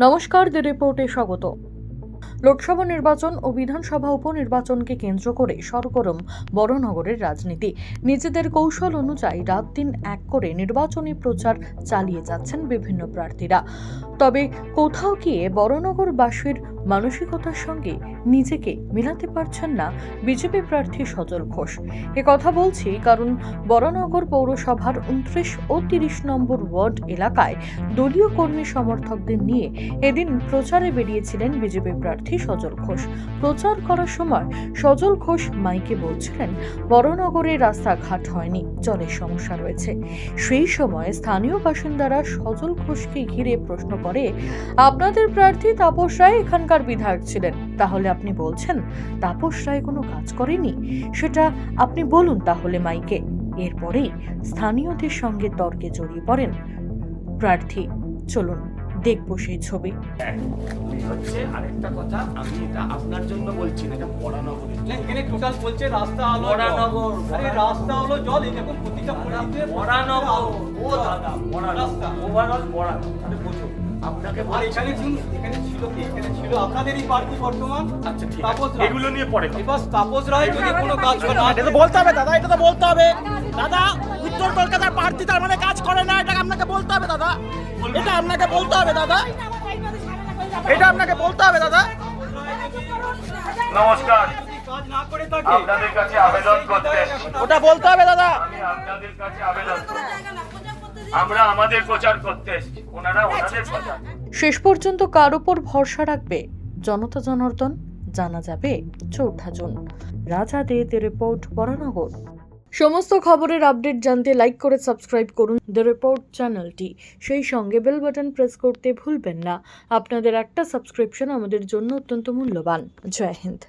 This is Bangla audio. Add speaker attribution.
Speaker 1: নমস্কার, দ্য রিপোর্টে স্বাগত। লোকসভা নির্বাচন ও বিধানসভা উপনির্বাচনকে কেন্দ্র করে সরগরম বড়নগরের রাজনীতি। নিজেদের কৌশল অনুযায়ী রাত দিন এক করে নির্বাচনী প্রচার চালিয়ে যাচ্ছেন বিভিন্ন প্রার্থীরা। তবে কোথাও গিয়ে বড়নগরবাসীর মানসিকতার সঙ্গে নিজেকে মেলাতে পারছেন না বিজেপি প্রার্থী সজল ঘোষ। এ কথা বলছি কারণ বড়নগর পৌরসভার উনত্রিশ ও তিরিশ নম্বর ওয়ার্ড এলাকায় দলীয় কর্মী সমর্থকদের নিয়ে এদিন প্রচারে বেরিয়েছিলেন বিজেপি প্রার্থী সজল ঘোষ। প্রচার করার সময় সজল ঘোষ মাইকে বলছিলেন, বড়নগরে রাস্তাঘাট হয়নি, জলের সমস্যা রয়েছে। সেই সময় স্থানীয় বাসিন্দারা সজল ঘোষকে ঘিরে প্রশ্ন করে, আপনাদের প্রার্থী তাপস রায় এখানকার বিধায়ক ছিলেন। তাহলে আপনি বলছেন তাপস রায় কোনো কাজ করেনি? সেটা আপনি বলুন তাহলে মাইকে। এরপরেই স্থানীয়দের সঙ্গে তর্কে জড়িয়ে পড়েন প্রার্থী। চলুন দেখব সেই ছবি।
Speaker 2: হচ্ছে আরেকটা কথা আমি এটা আপনার জন্য বলছি না এটা
Speaker 3: না, এখানে টোটাল বলছে রাস্তা হলো জল। আরে রাস্তা হলো জল এই দেখুন প্রতিটা
Speaker 2: বরানগর ও দাদা বরানগর
Speaker 3: রাস্তা।
Speaker 2: ওভারঅল বরানগর আরে বুঝুন আপনাকে
Speaker 3: আর এখানে শুনুন এখানে ছিল কি? এখানে ছিল আপনাদেরই প্রার্থী বর্তমান।
Speaker 2: আচ্ছা ঠিক
Speaker 3: তাপস
Speaker 2: আছে এগুলো নিয়ে পরে।
Speaker 3: এবার তাপস রায় যদি কোনো কাজ করে না
Speaker 4: এটা তো বলতে হবে দাদা এটা তো বলতে হবে। দাদা উত্তর কলকাতার প্রার্থী তার মানে কাজ করে না এটা আপনাকে বলতে হবে দাদা। এটা আপনাকে বলতে হবে দাদা। এটা আপনাকে বলতে হবে দাদা।
Speaker 5: নমস্কার। আপনাদের কাছে আবেদন করতে
Speaker 4: ওটা বলতে হবে দাদা।
Speaker 5: আমি আপনাদের কাছে আবেদন আমরা আমাদের প্রচার করতে এসেছি। ওনারা ওনাদের প্রচার।
Speaker 1: শেষ পর্যন্ত কার উপর ভরসা রাখবে? জনতা জনার্দন, জানা যাবে চৌঠা জুন। রাজা দে রিপোর্ট, বরানগর। সমস্ত খবরের আপডেট জানতে লাইক করে সাবস্ক্রাইব করুন দ্য রিপোর্ট চ্যানেলটি। সেই সঙ্গে বেল বাটন প্রেস করতে ভুলবেন না। আপনাদের একটা সাবস্ক্রিপশন আমাদের জন্য অত্যন্ত মূল্যবান। জয় হিন্দ।